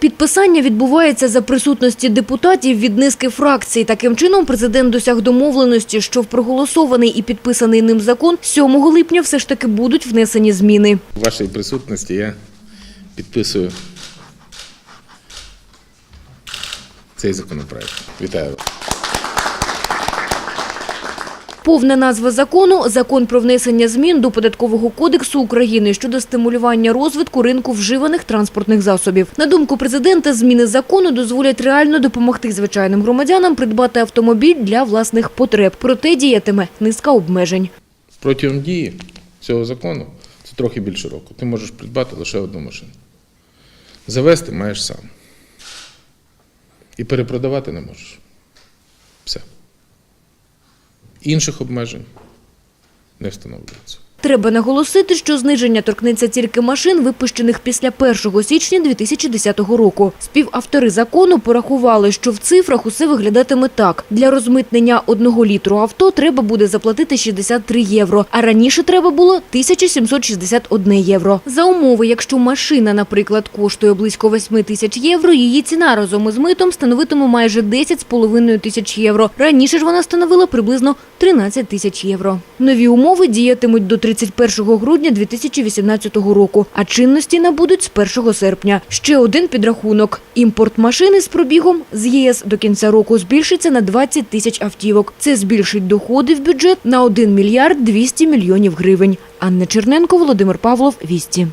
Підписання відбувається за присутності депутатів від низки фракцій. Таким чином, президент досяг домовленості, що в проголосований і підписаний ним закон 7 липня все ж таки будуть внесені зміни. У вашій присутності я підписую цей законопроект. Вітаю вас. Повна назва закону – Закон про внесення змін до Податкового кодексу України щодо стимулювання розвитку ринку вживаних транспортних засобів. На думку президента, зміни закону дозволять реально допомогти звичайним громадянам придбати автомобіль для власних потреб. Проте діятиме низка обмежень. Протягом дії цього закону, це трохи більше року, ти можеш придбати лише одну машину. Завести маєш сам. І перепродавати не можеш. Все. Інших обмежень не встановлюється. Треба наголосити, що зниження торкнеться тільки машин, випущених після 1 січня 2010 року. Співавтори закону порахували, що в цифрах усе виглядатиме так. Для розмитнення одного літру авто треба буде заплатити 63 євро, а раніше треба було 1761 євро. За умови, якщо машина, наприклад, коштує близько 8 тисяч євро, її ціна разом із митом становитиме майже 10,5 тисяч євро. Раніше ж вона становила приблизно 13 тисяч євро. Нові умови діятимуть до 31 грудня 2018 року, а чинності набудуть з 1 серпня. Ще один підрахунок. Імпорт машини з пробігом з ЄС до кінця року збільшиться на 20 тисяч автівок. Це збільшить доходи в бюджет на 1 мільярд 200 мільйонів гривень. Анна Черненко, Володимир Павлов, Вісті.